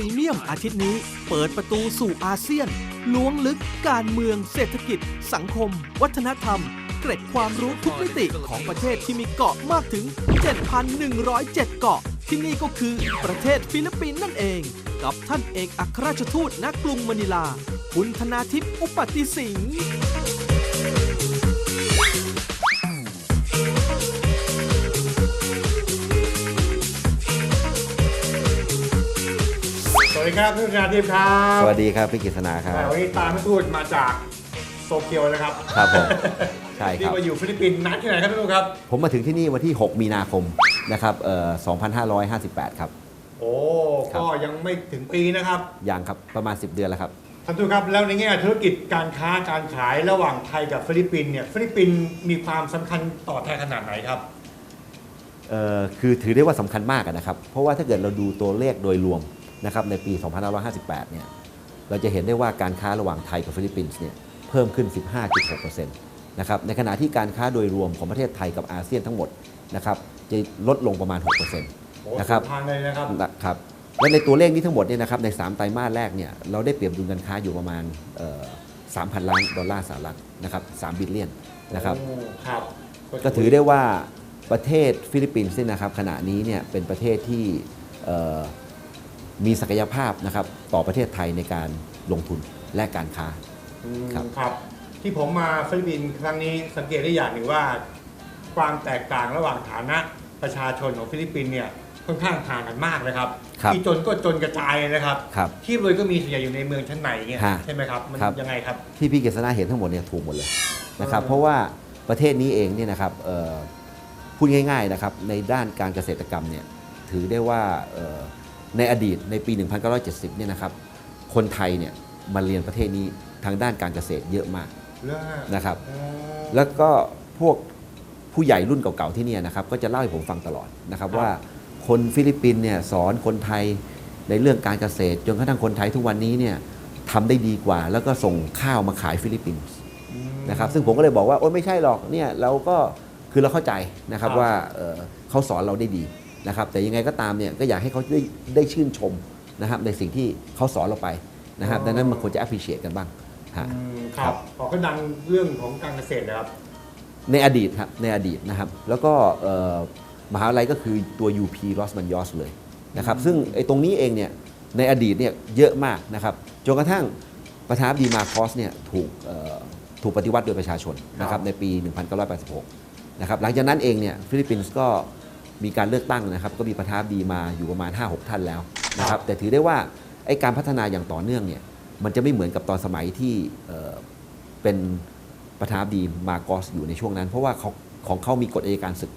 รีเมียมอาทิตย์นี้ เปิดประตูสู่อาเซียน ล้วงลึกการเมืองเศรษฐกิจ สังคม วัฒนธรรม เกร็ดความรู้ทุกมิติของประเทศที่มีเกาะมากถึง 7,107 เกาะ ที่นี่ก็คือประเทศฟิลิปปินส์นั่นเอง กับท่านเอกอัครราชทูตณกรุงมะนิลา คุณธนาทิพย์อุปติสิงห์ ดีครับท่านนาทีมครับสวัสดีครับพี่กฤษณาครับวันนี้ตามท่านทูตมาจากโตเกียวนะครับครับผมใช่ครับที่มาอยู่ฟิลิปปินส์นัดที่ไหนครับท่านทูตครับ ผมมาถึงที่นี่วันที่ 6 มีนาคมนะครับเอ่อ2558 ครับ โอ้ครับก็ยังไม่ถึงปีนะครับยังครับประมาณ 10 เดือนแล้วครับท่านทูตครับแล้วในแง่ธุรกิจการค้าการขายระหว่างไทยกับฟิลิปปินส์เนี่ยฟิลิปปินส์มีความสำคัญต่อไทยขนาดไหนครับเอ่อคือถือได้ว่าสำคัญมากอะนะครับ เพราะว่าถ้าเกิดเราดูตัวเลขโดยรวม นะครับในปี 2558 เนี่ยเราจะเห็นได้ว่าการค้าระหว่างไทยกับฟิลิปปินส์เนี่ยเพิ่มขึ้น 15.6%นะครับในขณะที่การค้าโดยรวมของประเทศไทยกับอาเซียนทั้งหมดนะครับจะลดลงประมาณ6%โอ้นะครับสุดทางเลยนะครับนะครับและในตัวเลขนี้ทั้งหมดเนี่ยนะครับใน 3 ไตรมาสแรกเนี่ยเราได้เปรียบดุลการค้าอยู่ประมาณเอ่อ3,000 ล้านดอลลาร์สหรัฐนะครับ3บิลเลียนนะครับโอ้ครับก็ถือได้ว่าประเทศฟิลิปปินส์เนี่ยนะครับขณะนี้เนี่ยเป็นประเทศที่เอ่อ มีศักยภาพนะครับต่อประเทศไทยในการลงทุนและการค้า อืมครับ ครับ ที่ผมมาฟิลิปปินส์ครั้งนี้สังเกตได้อย่างหนึ่งว่า ความแตกต่างระหว่างฐานะประชาชนของฟิลิปปินส์เนี่ยค่อนข้างห่างกันมากนะครับครับที่จนก็จนกระจายเลยนะครับ ครับที่รวยก็มีส่วนใหญ่อยู่ในเมืองชั้นในเงี้ยฮะใช่ไหมครับ มันครับ ยังไงครับ ที่พี่เกษณาเห็นทั้งหมดเนี่ยถูกหมดเลยนะครับเออ เพราะว่าประเทศนี้เองเนี่ยนะครับเอ่อพูดง่ายๆนะครับในด้านการเกษตรกรรมเนี่ยถือได้ว่าเอ่อ ในอดีตในปี 1970 เนี่ยนะครับ คนไทยเนี่ยมาเรียนประเทศนี้ทางด้านการเกษตรเยอะมากเรื่องนะครับอ๋อแล้วก็พวกผู้ใหญ่รุ่นเก่าๆที่เนี่ยนะครับ ก็จะเล่าให้ผมฟังตลอดนะครับว่าคนฟิลิปปินส์เนี่ยสอนคนไทยในเรื่องการเกษตร จนกระทั่งคนไทยทุกวันนี้เนี่ยทำได้ดีกว่า แล้วก็ส่งข้าวมาขายฟิลิปปินส์อืมนะครับ ซึ่งผมก็เลยบอกว่าโอ้ไม่ใช่หรอกเนี่ยเราก็คือเราเข้าใจนะครับครับว่าเอ่อเขาสอนเราได้ดี นะครับแต่ยังไงก็ตามเนี่ยก็อยากให้เขาได้ได้ชื่นชมนะครับในสิ่งที่เขาสอนเราไปนะครับดังนั้นมันควรจะ appreciate กันบ้างฮะ อืมคครัรับบขอก็ดังเรื่องของการเกษตรนะครับ ในอดีตครับในอดีตนะครับ แล้วก็เอ่อมหาวิทยาลัยก็คือตัว UP Los Baños เลยนะครับซึ่งไอ้ตรงนี้เองเนี่ยในอดีตเนี่ยเยอะมากนะครับจนกระทั่งประธานาธิบดีมาโคสเนี่ยถูกเอ่อถูกปฏิวัติโดยประชาชนนะคครัรับบในปี 1986 นะครับหลังจากนั้นเองเนี่ยฟิลิปปินส์ก็ มีการเลือกตั้งนะครับ ก็มีประธานาธิบดีมาอยู่ประมาณ 5-6 ท่านแล้วนะครับแต่ถือได้ว่าไอ้การพัฒนาอย่างต่อเนื่องเนี่ยมันจะไม่เหมือนกับตอนสมัยที่เอ่อเป็นประธานาธิบดีมาโกสอยู่ในช่วงนั้น เพราะว่าเขาของเขามีกฎอัยการศึก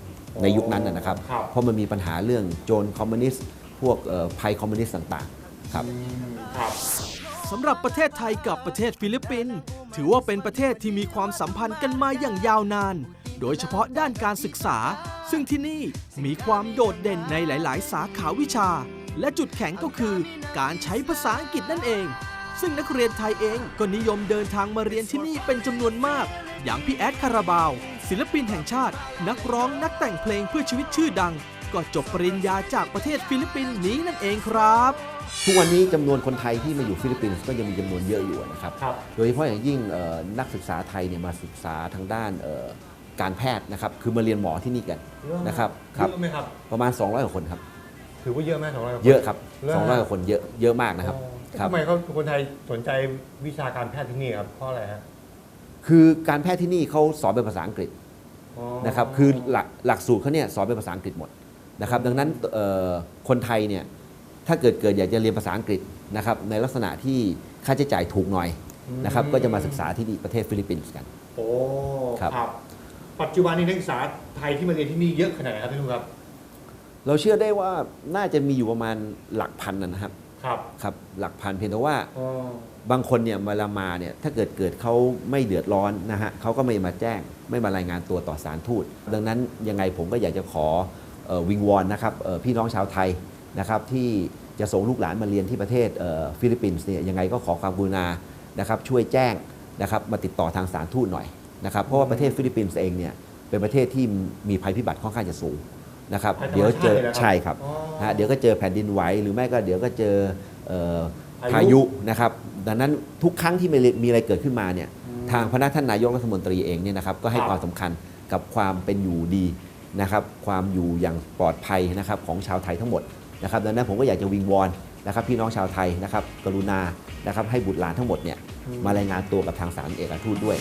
ในยุคนั้นนะนะครับครับ เพราะมันมีปัญหาเรื่องโจรคอมมิวนิสต์พวกเอ่อภัยคอมมิวนิสต์ต่างๆครับอืมครับสำหรับประเทศไทยกับประเทศฟิลิปปินส์ถือว่าเป็นประเทศที่มีความสัมพันธ์กันมาอย่างยาวนาน โดยเฉพาะด้านการศึกษา ซึ่งที่นี่มีความโดดเด่นในหลาย ๆ สาขาวิชา และจุดแข็งก็คือการใช้ภาษาอังกฤษนั่นเอง ซึ่งนักเรียนไทยเองก็นิยมเดินทางมาเรียนที่นี่เป็นจำนวนมาก อย่างพี่แอดคาราบาว ศิลปินแห่งชาติ นักร้องนักแต่งเพลงเพื่อชีวิตชื่อดัง ก็จบปริญญาจากประเทศฟิลิปปินส์นี้นั่นเองครับ ทุกวันนี้จำนวนคนไทยที่มาอยู่ฟิลิปปินส์ก็ยังมีจำนวนเยอะอยู่นะครับ ครับ โดยเฉพาะอย่างยิ่งเอ่อนักศึกษาไทยเนี่ยมาศึกษาทางด้านเอ่อ การแพทย์นะครับ คือมาเรียนหมอที่นี่กันนะครับครับ เยอะไหมครับ ประมาณ 200กว่าคนครับ ถือว่าเยอะไหมสองร้อยเยอะครับเยอะ200กว่าคนเยอะเยอะมากนะครับครับ ทำไมเขาคนไทยสนใจวิชาการแพทย์ที่นี่ครับเพราะอะไรฮะคือการแพทย์ที่นี่เขาสอนเป็นภาษาอังกฤษอ๋อ นะครับ คือหลักหลักสูตรเขาเนี่ยสอนเป็นภาษาอังกฤษหมดนะครับ ดังนั้นเอ่อคนไทยเนี่ยถ้าเกิดเกิดอยากจะเรียนภาษาอังกฤษนะครับในลักษณะที่ค่าใช้จ่ายถูกหน่อยนะครับก็จะมาศึกษาที่นี่ประเทศฟิลิปปินส์กัน โอ้ครับครับ ปัจจุบันนี้นักศึกษาไทยที่มาเรียนที่นี่เยอะขนาดไหนครับพี่ลุงครับ เราเชื่อได้ว่าน่าจะมีอยู่ประมาณหลักพันนะนะครับ ครับครับหลักพันเพียงแต่ว่าอ๋อบางคนเนี่ยเวลามาเนี่ยถ้าเกิดเกิดเขาไม่เดือดร้อนนะฮะเขาก็ไม่มาแจ้งไม่มารายงานตัวต่อสารทูต ดังนั้นยังไงผมก็อยากจะขอเอ่อวิงวอนนะครับเอ่อพี่น้องชาวไทยนะครับที่จะส่งลูกหลานมาเรียนที่ประเทศเอ่อฟิลิปปินส์เนี่ยยังไงก็ขอความกรุณานะครับช่วยแจ้งนะครับมาติดต่อทางสารทูตหน่อย นะครับเพราะว่าประเทศฟิลิปปินส์เองเนี่ยเป็นประเทศที่มีภัยพิบัติค่อนข้างจะสูงนะครับภัยธรรมเดี๋ยวเจอชาติเลยเหรอครับใช่ครับอ๋อฮะเดี๋ยวก็เจอแผ่นดินไหวหรือไม่ก็เดี๋ยวก็เจอเอ่อพายุพายุนะครับดังนั้นทุกครั้งที่มีมีอะไรเกิดขึ้นมาเนี่ยทางพนักท่านนายกรัฐมนตรีเองเนี่ยนะครับก็ให้ครับความสำคัญกับความเป็นอยู่ดีนะครับความอยู่อย่างปลอดภัยนะครับของชาวไทยทั้งหมดนะครับดังนั้นผมก็อยากจะวิงวอน นะครับพี่น้องชาวไทยนะครับกรุณานะครับให้บุตรหลานทั้งหมดเนี่ยมารายงานตัวกับทางสารเอกทูตด้วย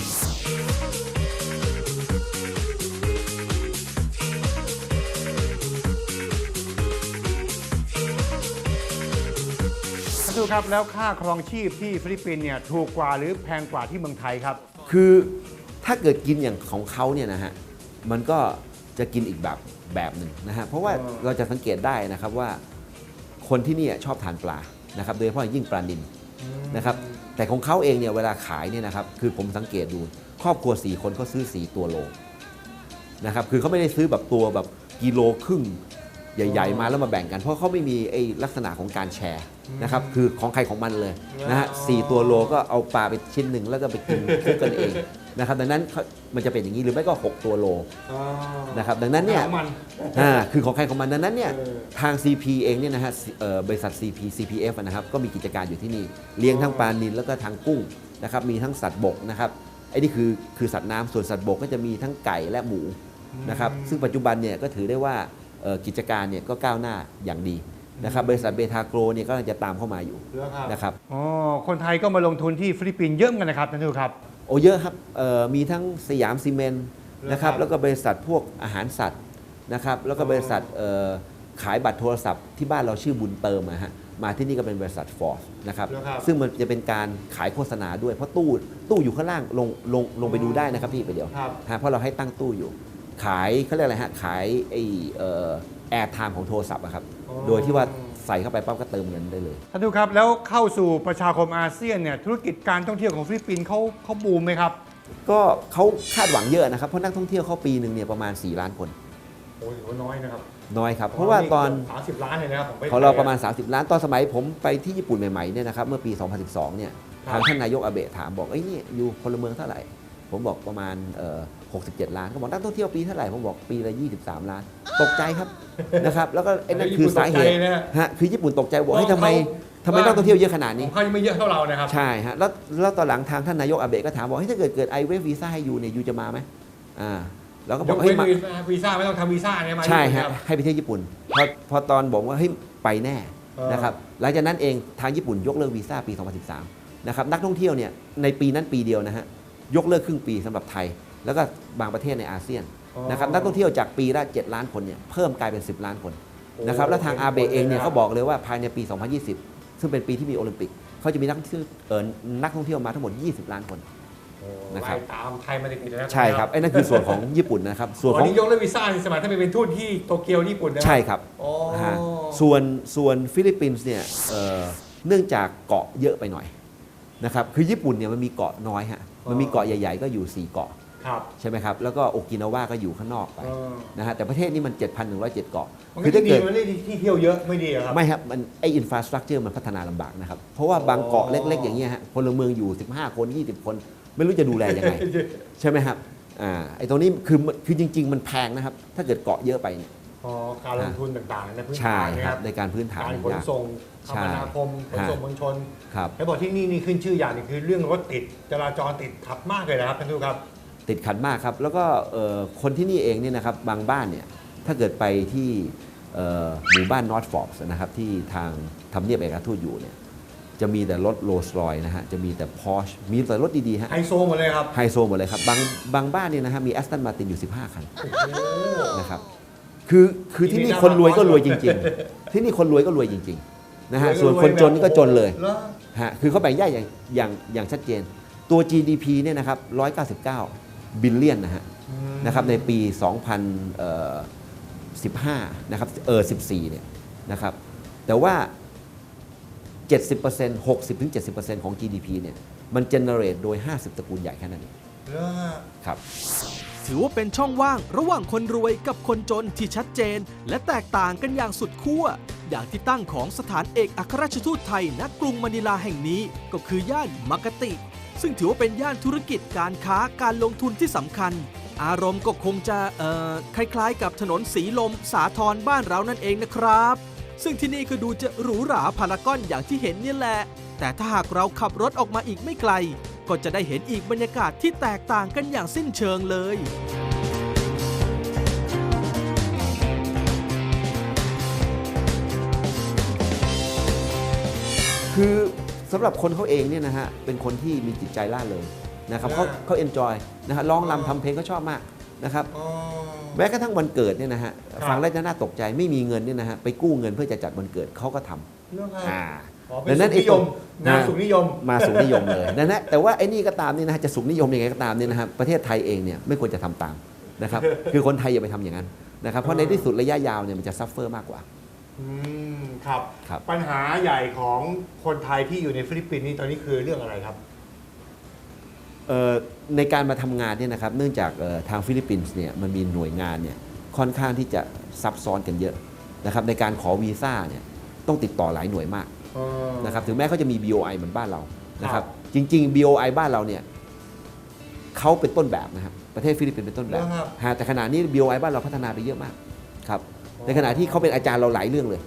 ท่านทูตครับแล้วค่าครองชีพที่ฟิลิปปินส์เนี่ยถูกกว่าหรือแพงกว่าที่เมืองไทยครับ คือถ้าเกิดกินอย่างของเขาเนี่ยนะฮะมันก็จะกินอีกแบบแบบหนึ่งนะฮะเพราะว่าอ๋อเราจะสังเกตได้นะครับว่า คนที่เนี่ยชอบทานปลานะครับโดยเฉพาะอย่างยิ่งปลานิลนะครับแต่ของเขาเองเนี่ยเวลาขายเนี่ยนะครับคือผมสังเกตดูครอบครัว 4 คนเขาซื้อ 4 ตัวโลนะครับคือเขาไม่ได้ซื้อแบบตัวแบบกิโลครึ่งใหญ่ ๆ มาแล้วมาแบ่งกัน เพราะเขาไม่มีไอ้ลักษณะของการแชร์ นะครับคือของใครของมันเลยนะฮะสี่ตัวโลก็เอาปลาไปชิ้นหนึ่งแล้วก็ไปกินคู่กันเองนะครับดังนั้นเขามันจะเป็นอย่างนี้หรือไม่ก็ 6 ตัวโลนะครับดังนั้นเนี่ยของมันอ่าคือของใครของมันดังนั้นเนี่ยเออทาง CP เองเนี่ยนะฮะเอ่อบริษัท CP CPF อะนะครับก็มีกิจการอยู่ที่นี่เลี้ยงทั้งปลานิลแล้วก็ทางกุ้งนะครับมีทั้งสัตว์บกนะครับไอ้นี่คือคือสัตว์น้ำส่วนสัตว์บกก็จะมีทั้งไก่และหมูนะครับซึ่งปัจจุบันเนี่ยก็ถือได้ว่าเอ่อกิจการเนี่ยก็ก้าวหน้าอย่างดี นะครับบริษัทเบทาโกรเนี่ยก็จะตามเข้ามาอยู่นะครับอ๋อคนไทยก็มาลงทุนที่ฟิลิปปินส์เยอะเหมือนกันนะครับท่านทูตครับโอ้เยอะครับเอ่อมีทั้งสยามซีเมนต์นะครับครับแล้วก็บริษัทพวกอาหารสัตว์นะครับแล้วก็บริษัทเอ่อขายบัตรโทรศัพท์ที่บ้านเราชื่อบุญเติมอะฮะมาที่นี่ก็เป็นบริษัทฟอร์นะครับครับซึ่งมันจะเป็นการขายโฆษณาด้วย เพราะตู้ตู้อยู่ข้างล่างลงลงลงไปดูได้นะครับพี่ไปเดี๋ยวครับฮะเพราะเราให้ตั้งตู้อยู่ ขายเขาเรียกอะไรฮะขายไอแอร์ไทม์ของโทรศัพท์อะครับอ๋อ โดยที่ว่าใส่เข้าไปปั๊บก็เติมเงินได้เลย ท่านทูตครับ แล้วเข้าสู่ประชาคมอาเซียนเนี่ยธุรกิจการท่องเที่ยวของฟิลิปปินส์เขาเขาบูมไหมครับ ก็เขาคาดหวังเยอะนะครับ เพราะนักท่องเที่ยวเข้าปีหนึ่งเนี่ยประมาณ 4 ล้านคน โอ้ยถือว่าน้อยนะครับน้อยครับ เพราะว่าตอนสามสิบล้านเลยนะครับผมไปของเราประมาณ 30 ล้านตอนสมัยผมไปที่ญี่ปุ่นใหม่ๆเนี่ยนะครับเมื่อปี 2012 เนี่ยครับทางท่านนายกอาเบะถามบอกเอ้ยนี่อยู่พลเมืองเท่าไหร่ ผมบอกประมาณเอ่อ67 ล้านเขาบอกนักท่องเที่ยวปีเท่าไหร่ ผมบอกปีละ 23 ล้าน ตกใจครับนะครับ แล้วก็ไอ้นั่นคือสาเหตุญี่ปุ่นตกใจนะฮะคือญี่ปุ่นตกใจบอกเพราะเฮ้ยทำไมเขาทำไมนักท่องเที่ยวเยอะขนาดขนี้องเขายังไม่เยอะเท่าเรานะครับ ใช่ฮะแล้วแล้วตอนหลังทางท่านนายกอาเบะก็ถามบอกเฮ้ยถ้าเกิดเกิดไอเวฟวีซ่าให้ยูเนี่ยยูจะมาไหมอ่าแล้วก็บยอกกเฮ้เว้ยนมาวีซ่าไม่ต้องทำวีซ่าเนี่ยมาใช่ญี่ปุ่นฮะครับให้ไปเที่ยวญี่ปุ่นพอพอตอนบอกว่าเฮ้ยไปแน่เออนะครับหลังจากนั้นเองทางญี่ปุ่นยกเลิกวีซ่าปี 2013 นะครับนักท่องเที่ยวเนี่ยในปีนั้นปีเดียวนะฮะ ยกเลิกครึ่งปีสำหรับไทย แล้วก็บางประเทศในอาเซียนนะครับนักท่องเที่ยวจากปีละ 7 ล้านคนเนี่ยเพิ่มกลายเป็น 10 ล้านคนนะครับแล้วทางอาเบเองเนี่ยเขาบอกเลยว่าภายในปี 2020 ซึ่งเป็นปีที่มีโอลิมปิกเขาจะมีนักท่องเที่ยวเอ่อนักท่องเที่ยวมาทั้งหมด 20 ล้านคนโอ้นะครับไล่ตามไทยมาติดๆนะครับใช่ครับไอ้นั่นคือส่วนของญี่ปุ่นนะครับส่วนวัขนองนี้ยกเลิกวีซ่าในสมัยท่านไปเป็นทูตที่โตเกียวญี่ปุ่นนะใช่ครับอ๋อฮะส่วนส่วนฟิลิปปินส์เนี่ยเอ่อเนื่องจากเกาะเยอะไปหน่อยนะครับคือญี่ปุ่นเนี่ยมันมีเกาะน้อยฮะ มันมีเกาะใหญ่ ๆ ก็อยู่ 4 เกาะครับ ใช่ไหมครับ แล้วก็โอกินาวาก็อยู่ข้างนอกไปเออ นะฮะแต่ประเทศนี้มัน 7,107 เกาะมันคืก็อถ้าดีเกิดมันไม่ได้ที่เที่ยวเยอะไม่ดีเหรอครับ ไม่ครับมันไออินฟราสตรักเจอร์มันพัฒนาลำบากนะครับ เพราะว่าบางเกาะเล็ก ๆ อย่างเงี้ยฮะพลเมืองอยู่ 15 คน 20 คน ไม่รู้จะดูแลยังไง ใช่ไหมครับอ่าไอตรงนี้คือคือจริง ๆ มันแพงนะครับ ถ้าเกิดเกาะเยอะไปเนี่ยอ๋อการลงทุนต่างๆในพื้นใช่ฐานนะคครัรับบในการพื้นฐานการมันขนยากส่ง คใช่มนาคมขนส่งมวลชนครับแล้วบอกที่นี่นี่ขึ้นชื่ออย่างหนึงคือเรื่องรถติดจราจรติดขับมากเลยนะครับท่านทูตครับ ติดขัดมากครับ แล้วก็เอ่อคนที่นี่เองเนี่ยนะครับบางบ้านเนี่ยถ้าเกิดไปที่เอ่อหมู่บ้านนอตฟอร์ s นะครับที่ทางทำเนียบเอกอัครทูตอยู่เนี่ยจะมีแต่รถโรลส์รอยนะฮะ จะมีแต่พอชมีแต่รถดี ๆ ฮะ ไฮโซหมดเลยครับ ไฮโซหมดเลยครับ บางบางบ้านเนี่ยนะฮะ มีแอสตันมาตินอยู่ 15 คันโอ้โหนะครับ คือคือที่นี่คนรวยก็รวยจริง ๆ ที่นี่คนรวยก็รวยจริง ๆ นะฮะส่วนคนจนนี่ก็จนเลยหรอฮะคือเขาแบ่งแยกอย่างอย่างอย่างชัดเจน ตัว GDP เนี่ยนะครับ199 บิลเลียนนะฮะนะครับในปี 2015 นะครับเออ14 เนี่ยนะครับแต่ว่า 70% 60-70%ของ GDP เนี่ยมันเจเนเรตโดย 50 ตระกูลใหญ่แค่นั้นเองเหรอครับถือว่าเป็นช่องว่างระหว่างคนรวยกับคนจนที่ชัดเจน และแตกต่างกันอย่างสุดขั้ว อย่างที่ตั้งของสถานเอกอัครราชทูตไทยณกรุงมะนิลาแห่งนี้ก็คือย่านมักกะติ ซึ่งถือว่าเป็นย่านธุรกิจการค้าการลงทุนที่สำคัญ อารมณ์ก็คงจะเอ่อคล้ายๆ กับถนนสีลมสาทรบ้านเรานั่นเองนะครับ ซึ่งที่นี่ก็ดูจะหรูหราพารากอนอย่างที่เห็นนี่แหละ แต่ถ้าหากเราขับรถออกมาอีกไม่ไกล ก็จะได้เห็นอีกบรรยากาศที่แตกต่างกันอย่างสิ้นเชิงเลย คือสำหรับคนเขาเองเนี่ยนะฮะเป็นคนที่มีจิตใจล่าเริงนะครับเขาอ่าเขาเอนจอยนะฮะร้องรำทำเพลงเขาชอบมากนะครับอ๋อแม้กระทั่งวันเกิดเนี่ยนะฮะครับฟังแล้วจะน่าตกใจไม่มีเงินเนี่ยนะฮะไปกู้เงินเพื่อจะจัดวันเกิดเขาก็ทำเรื่องอะไรอ่าอ๋อเป็นสุขนิยมดังแนวสุขนิยมมาสุขนิยมเลยนะฮะแต่ว่าไอ้นี่ก็ตามนี่นะฮะจะสุขนิยมยังไงก็ตามเนี่ยนะฮะประเทศไทยเองเนี่ยไม่ควรจะทำตามนะครับคือคนไทยอย่าไปทำอย่างนั้นนะครับเพราะในที่สุดระยะยาวเนี่ยมันจะซัฟเฟอร์มากกว่า อืมครับ ครับ ปัญหาใหญ่ของคนไทยที่อยู่ในฟิลิปปินส์นี่ตอนนี้คือเรื่องอะไรครับ เอ่อในการมาทำงานเนี่ยนะครับเนื่องจากเอ่อทางฟิลิปปินส์เนี่ยมันมีหน่วยงานเนี่ยค่อนข้างที่จะซับซ้อนกันเยอะนะครับในการขอวีซ่าเนี่ยต้องติดต่อหลายหน่วยมากนะครับถึงแม้เขาจะมี BOI เหมือนบ้านเรานะครับจริง ๆ BOI บ้านเราเนี่ยเขาเป็นต้นแบบนะครับประเทศฟิลิปปินส์เป็นต้นแบบแล้วครับ ฮะแต่ขณะนี้ BOI บ้านเราพัฒนาไปเยอะมากครับ ในขณะที่เขาเป็นอาจารย์เราหลายเรื่องเลย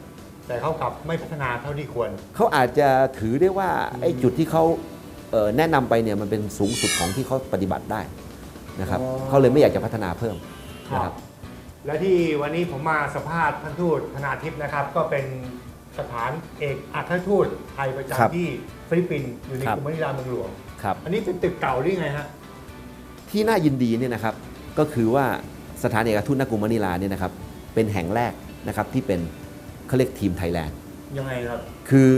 แต่เขากลับไม่พัฒนาเท่าที่ควร เขาอาจจะถือได้ว่าไอ้จุดที่เขาเอ่อแนะนำไปเนี่ยมันเป็นสูงสุดของที่เขาปฏิบัติได้นะครับอ๋อเขาเลยไม่อยากจะพัฒนาเพิ่มนะครับและที่วันนี้ผมมาสัมภาษณ์ท่านทูตธนาทิพย์นะครับ ก็เป็นสถานเอกอัครทูตไทยประครับจำที่ฟิลิปปินส์อยู่ในครักบรุงมะนิลาเมืองหลวงครับอันนี้เป็นตึกเก่าหรือไงฮะที่น่ายินดีเนี่ยนะครับก็คือว่าสถานเอกอัครทูตนกรุงมะนิลาเนี่ยนะครับ เป็นแห่งแรกนะครับที่เป็นเขาเรียกทีมไทยแลนด์ยังไงครับ คือ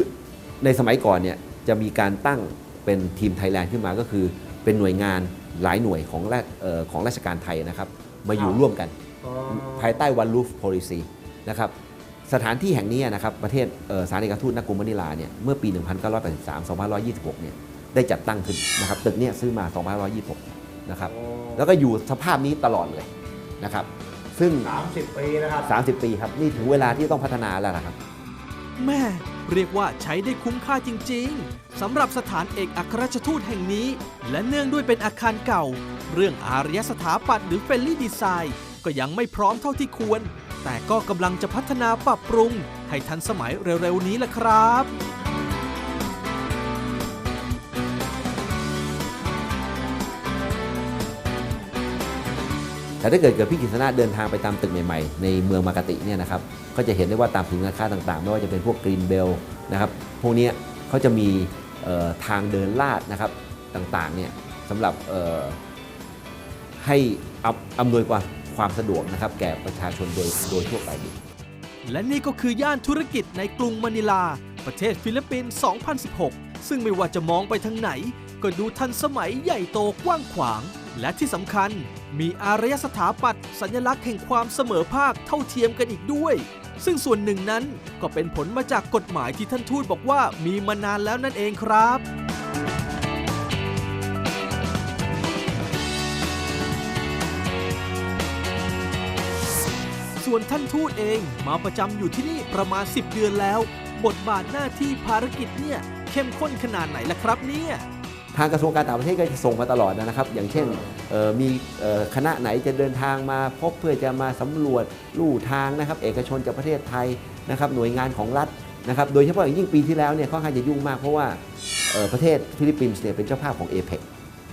ในสมัยก่อนเนี่ยจะมีการตั้งเป็นทีมไทยแลนด์ขึ้นมาก็คือ เป็นหน่วยงานหลายหน่วยของราชเอ่อของราชการไทยนะครับมาอยู่ครับร่วมกันอ๋อภายใต้ One Roof Policy นะครับสถานที่แห่งนี้นะครับประเทศเอ่อสถานเอกอัครทูตนกรุงมะนิลาเนี่ยเมื่อปี 1983 2526 เนี่ยได้จัดตั้งขึ้นนะครับตึกเนี่ยซื้อมา 2526 นะครับแล้วก็อยู่สภาพนี้ตลอดเลยนะครับ ซึ่งสามสิบปีนะครับ 30 ปีครับ นี่ถึงเวลาที่ต้องพัฒนาแล้วนะครับ แม่เรียกว่าใช้ได้คุ้มค่าจริง ๆสำหรับสถานเอกอัครราชทูตแห่งนี้ และเนื่องด้วยเป็นอาคารเก่า เรื่องอารยสถาปัตย์หรือเฟลลี่ดีไซน์ก็ยังไม่พร้อมเท่าที่ควร แต่ก็กำลังจะพัฒนาปรับปรุง ให้ทันสมัยเร็วๆนี้ละครับ แต่ถ้าเกิดเกิดพี่กิษณะเดินทางไปตามตึกใหม่ๆ ในเมืองมากติเนี่ยนะครับก็จะเห็นได้ว่าตามศูนย์กาค้าต่างๆ ไม่ว่าจะเป็นพวกกรีนเบลนะครับพวกนี้เขาจะมีทางเดินลาดนะครับต่างๆเนี่ยสำหรับให้อำนวยความความสะดวกนะครับแก่ประชาชนโดยโดยทั่วไปดีและนี่ก็คือย่านธุรกิจในกรุงมะนิลา ประเทศฟิลิปปินส์ 2016 ซึ่งไม่ว่าจะมองไปทางไหน ก็ดูทันสมัยใหญ่โตกว้างขวาง และที่สำคัญมีอารยสถาปัตย์สัญลักษณ์แห่งความเสมอภาคเท่าเทียมกันอีกด้วย ซึ่งส่วนหนึ่งนั้นก็เป็นผลมาจากกฎหมายที่ท่านทูตบอกว่ามีมานานแล้วนั่นเองครับส่วนท่านทูตเองมาประจำอยู่ที่นี่ประมาณ 10 เดือนแล้ว บทบาทหน้าที่ภารกิจเนี่ย เข้มข้นขนาดไหนล่ะครับเนี่ย ทางกระทรวงการต่างประเทศก็จะส่งมาตลอดนะครับ อย่างเช่นเอ่อมีเอ่อคณะไหนจะเดินทางมาพบเพื่อจะมาสำรวจลู่ทางนะครับเอกชนจากประเทศไทยนะครับหน่วยงานของรัฐนะครับโดยเฉพาะอย่างยิ่งปีที่แล้วเนี่ยค่อนข้างจะยุ่งมากเพราะว่าเอ่อประเทศฟิลิปปินส์เนี่ยเป็นเจ้าภาพของ a p e c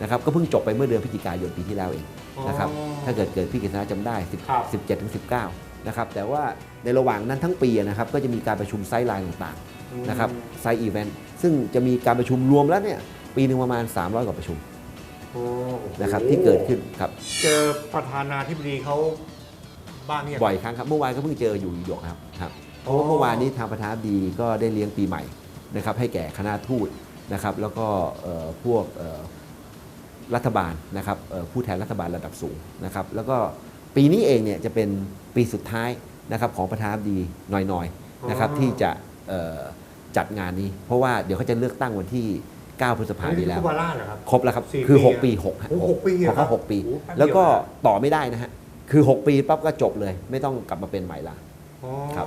นะครับก็เพิ่งจบไปเมื่อเดือนพฤศจิกายนปีที่แล้วเองนะครับอ๋อถ้าเกิดเกิดพี่กฤษณะจำได้ครับ10 17ถึง19นะครับแต่ว่าในระหว่างนั้นทั้งปีนะครับก็จะมีการประชุมไซต์ไลน์ต่างๆนะครับไซต์อีเวนต์ซึ่งจะมีการประชุมรวมแล้วเนี่ย ปีหนึ่งประมาณ 300 กว่าประชุมโอ้โหนะครับที่เกิดขึ้นครับเจอประธานาธิบดีเขาบ้างเนี่ยบ่อยครั้งครับเมื่อวานก็เพิ่งเจออยู่หยกครับครับเพอ๋อราะว่าเมื่อวานนี้ทางประธานาธิบดีก็ได้เลี้ยงปีใหม่นะครับให้แก่คณะทูตนะครับแล้วก็เอ่อพวกเอ่อรัฐบาลนะครับเอ่อผู้แทนรัฐบาลระดับสูงนะครับแล้วก็ปีนี้เองเนี่ยจะเป็นปีสุดท้ายนะครับของประธานาธิบดีหน่อยๆนะครับที่จะเอ่อจัดงานนี้ เพราะว่าเดี๋ยวเขาจะเลือกตั้งวันที่ 9 พฤษภาคมนี้แล้วคุบาร่าเหรอครับ ครบแล้วครับสี่คือปี6ปี6ฮะโอ้หกปีเหรอของเขาหกปี โอ้แป๊บเดียว แล้วก็ต่อไม่ได้นะฮะคือ 6 ปีปั๊บก็จบเลย ไม่ต้องกลับมาเป็นใหม่ละ อ๋อครับ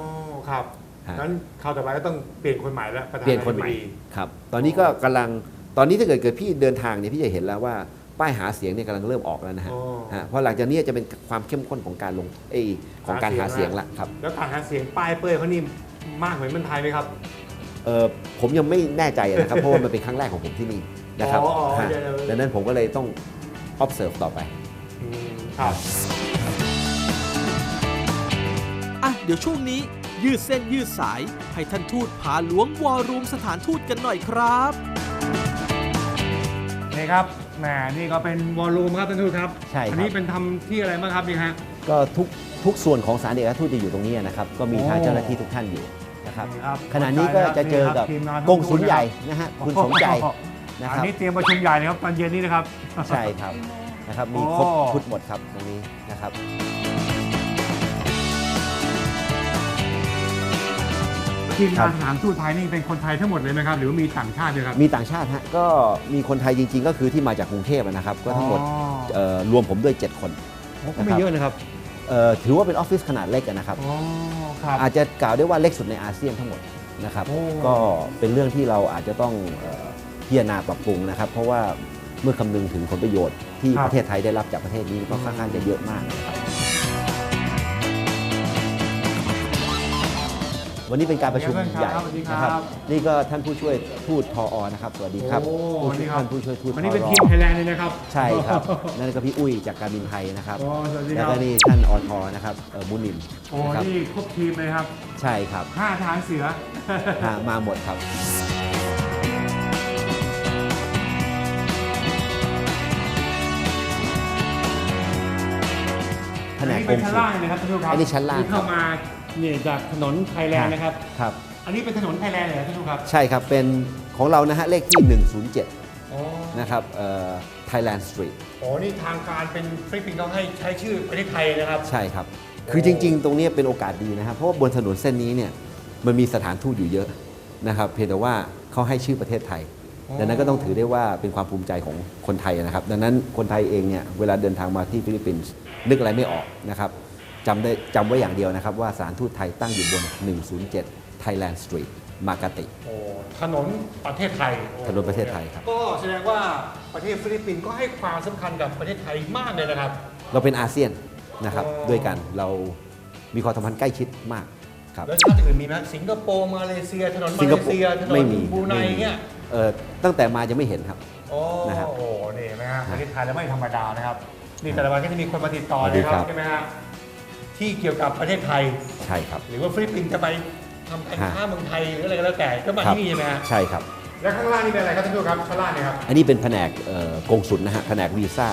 ครับฮะนั้นคราวต่อไปก็ต้องเปลี่ยนคนใหม่แล้วประธาเปลี่ยนคนใหม่ธิบดีครับตอนนี้ก็กำลังตอนนี้ถ้าเกิดเกิดพี่เดินทางเนี่ยพี่จะเห็นแล้วว่าป้ายหาเสียงเนี่ยกำลังเริ่มออกแล้วนะฮะอ๋อฮะเพราะหลังจากนี้จะเป็นความเข้มข้นของการลงเอยของการหาหาเสีเสียยงงละครับ แล้วการหาเสียงป้ายเป้ยเขานี่มากเหมือนเมืองไทยไหมครับ เออผมยังไม่แน่ใจนะครับ เพราะว่ามันเป็นครั้งแรกของผมที่นี่นะครับอ๋ออ๋อฮะเดี๋ยวๆ ดังนั้นผมก็เลยต้อง observe ต่อไป อืมครับ อะเดี๋ยวช่วงนี้ ยืดเส้นยืดสาย ให้ท่านทูตพาล้วงวอรูมสถานทูตกันหน่อยครับ นี่ครับแหมนี่ก็เป็นวอลลุ่มครับท่านทูตครับใช่ครับ อันี้เป็นทำที่อะไรบ้างครับนี่ฮะ ก็ทุกทุกส่วนของสารเอกอัครทูตจะอยู่ตรงนี้นะครับ ก็มีทางโอ้เจ้าหน้าที่ทุกท่านอยู่ นะครับนี่ครับขณะนี้ก็จะเจอกับทีมงานกงสุลใหญ่นะฮะคุณสมใจนะคอันรับนี้เตรียมประชุมใหญ่เลยครับตอนเย็นนี้นะครับ ใช่ครับนะครับมีครบโอ้ ชุดหมดครับตรงนี้นะครับ ทีมครังานบทหารทูตไทยนี่เป็นคนไทยทั้งหมดเลยไหมครับ หรือว่ามีต่างชาติด้วยครับ มีต่างชาติฮะก็มีคนไทยจริง ๆ ก็คือที่มาจากกรุงเทพนะครับ ก็ทั้งหมดอ๋อ เอ่อรวมผมด้วย 7 คน โอ้ก็ไม่เยอะนะครับเอ่อถือว่าเป็นออฟฟิศขนาดเล็กอะนะครับ อ๋อครับ อาจจะกล่าวได้ว่าเล็กสุดในอาเซียนทั้งหมดนะครับโอ้ก็เป็นเรื่องที่เราอาจจะต้องเอ่อพิจารณาปรับปรุงนะครับ เพราะว่าเมื่อคำนึงถึงผลประโยชน์ที่ประเทศไทยได้รับจากประเทศนี้ก็ค่อนข้างจะเยอะมากนะครับ วันนี้เป็นการประชุมใหญ่นะครับ นี่ก็ท่านผู้ช่วยทูตทออนะครับ สวัสดีครับโอ้ผู้นี่ครับท่านผู้ช่วยทูตวันนี้เป็นทอทีมไทยแลนด์เลยนะครับ ใช่ครับ นั่นก็พี่อุ้ยจากการบินไทยนะครับโอ้สวัสดีแล้วคก็รับนี่ท่านอทนะครับเอ่อมุนิมโอ้นะครับนี่ครบทีมเลยครับ ใช่ครับห้าทหารเสือฮะมาหมดครับแผนกอักเป็งนชั้นสุลล่างเลยนะครับท่านผู้ชมครับอันนี้ชั้นล่างเข้ามาเนี่ยจากถนนไทยแลนด์นะครับ ครับ อันนี้เป็นถนนไทยแลนด์เลยเหรอท่านผู้ชมครับ ใช่ครับ เป็นของเรานะฮะเลขที่ 107อ๋อนะครับเอ่อ Thailand Street โอ้นี่ทางการเป็นฟิลิปปินส์เขาให้ใช้ชื่อประเทศไทยนะครับ ใช่ครับ คือจริง ๆ ตรงเนี้ยเป็นโอกาสดีนะครับ เพราะว่าบนถนนเส้นนี้เนี่ยมันมีสถานทูตอยู่เยอะนะครับเพียงแต่ว่าเขาให้ชื่อประเทศไทยอ๋อดังนั้นก็ต้องถือได้ว่าเป็นความภูมิใจของคนไทยนะครับ ดังนั้นคนไทยเองเนี่ยเวลาเดินทางมาที่ฟิลิปปินส์นึกอะไรไม่ออกนะครับ จำได้จำไว้อย่างเดียวนะครับ ว่าสถานทูตไทยตั้งอยู่บน 107 Thailand Street มากาติ โอ้ถนนประเทศไทยโอ้ถนนประเทศไทยครับ ก็แสดงว่าประเทศฟิลิปปินส์ก็ให้ความสำคัญกับประเทศไทยมากเลยนะครับ เราเป็นอาเซียนนะครับอ๋อ ด้วยกันเรามีความสัมพันธ์ใกล้ชิดมากครับ แล้วชาติอื่นมีไหมสิงคโปร์มาเลเซีย ถนนมาสิงเลคโปร์เซียถนนไม่มีบรูไนไม่มีเนี่ยเอ่อตั้งแต่มายังไม่เห็นครับ โอ้นะครับโหนี่เห็นไหมฮะประเทศไทยแล้วไม่ธรรมดานะครับนี่แต่ละวันก็จะมีคนมาติดต่อสวัสเลดียคครัรับบใช่ไหมฮะ ที่เกี่ยวกับประเทศไทย ใช่ครับ หรือว่าฟิลิปปินส์จะไปทำการฮะค้าเมืองไทยหรืออะไรก็แล้วแต่ก็มาครับที่นี่ใช่ไหมฮะใช่ครับ แล้วข้างล่างนี่เป็นอะไรครับท่านผู้ชมครับข้างล่างเนี่ยครับ อันนี้เป็นแผนกเอ่อกงสุลนะฮะแผนกวีซ่า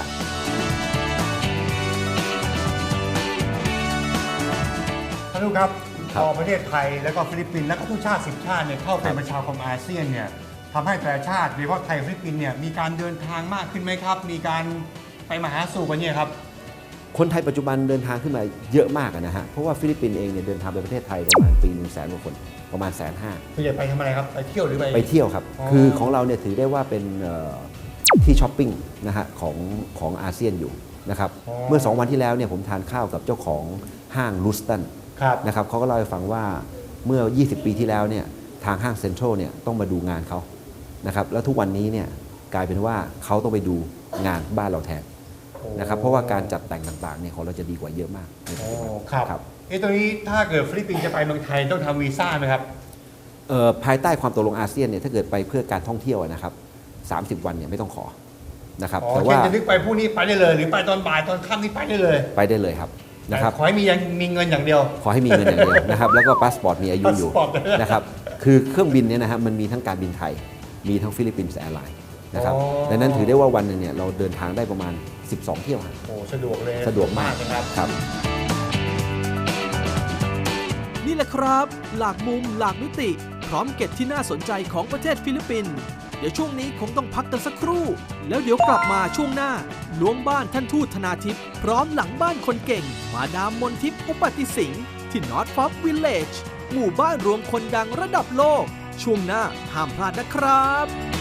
ท่านผู้ชมครับครับ พอประเทศไทยแล้วก็ฟิลิปปินส์แล้วก็ทุกชาติสิบชาติเนี่ยเข้าเป็นประชาคมอาเซียนเนี่ยทำให้แต่ละชาติโดยเฉพาะไทยกับฟิลิปปินส์เนี่ยมีการเดินทางมากขึ้นไหมครับ มีการไปมาหาสู่กันเนี่ยครับ คนไทยปัจจุบันเดินทางขึ้นมาเยอะมากอะนะฮะ เพราะว่าฟิลิปปินส์เองเนี่ยเดินทางไปประเทศไทยประมาณปีหนึ่งแสนกว่าคน ประมาณแสนห้าส่วนใหญ่ไปทำอะไรครับ ไปเที่ยวหรือไปไปเที่ยวครับอ๋อคือของเราเนี่ยถือได้ว่าเป็นเอ่อที่ช้อปปิ้งนะฮะของของอาเซียนอยู่นะครับ เมื่อ 2 วันที่แล้วเนี่ยผมทานข้าวกับเจ้าของห้างลูสตันครับนะครับเขาก็เล่าให้ฟังว่าเมื่อ 20 ปีที่แล้วเนี่ยทางห้างเซ็นทรัลเนี่ยต้องมาดูงานเขานะครับแล้วทุกวันนี้เนี่ยกลายเป็นว่าเขาต้องไปดูงานบ้านเราแทน นะครับเพราะว่าการจัดแต่งต่างๆเนี่ยของเราจะดีกว่าเยอะมากในปัจโอ้จุบันครับครับเอ้ตรงนี้ถ้าเกิดฟิลิปปินส์จะไปเมืองไทยต้องทำวีซ่าไหมครับเอ่อภายใต้ความตกลงอาเซียนเนี่ยถ้าเกิดไปเพื่อการท่องเที่ยวอะนะครับ 30 วันเนี่ยไม่ต้องขอนะครับอ๋อแต่เช่ว่านจะนึกไปพรุ่งนี้ไปได้เลย หรือไปตอนบ่ายตอนค่ำนี่ไปได้เลย ไปได้เลยครับนะครับแต่ขอให้มียังมีเงินอย่างเดียว ขอให้มีเงินอย่างเดียวนะครับแล้วก็พาสปอร์ตมีอายุอยู่พาสปอร์ตนะครับคือเครื่องบินเนี่ยนะครับมันมีทั้งการบินไทย มีทั้งฟิลิปปินส์แอร์ไลน์นะครับอ๋อดังนั้นถือได้ว่าวันหนึงเนี่ยเราเดินทางได้ประมาณ 12 เที่ยวครับ โอ้สะดวกเลยสะดวกมากนะครับ ครับ นี่แหละครับ หลากมุมหลากมิติ พร้อมเก็ตที่น่าสนใจของประเทศฟิลิปปินส์เดี๋ยวช่วงนี้คงต้องพักกันสักครู่ แล้วเดี๋ยวกลับมาช่วงหน้าล้วงบ้านท่านทูตธนาทิพย์พร้อมหลังบ้านคนเก่ง มาดามมนทิพย์อุปติสิงห์ที่นอตฟอ v วิลเลจหมู่บ้านรวมคนดังระดับโลก ช่วงหน้าห้ามพลาดนะครับ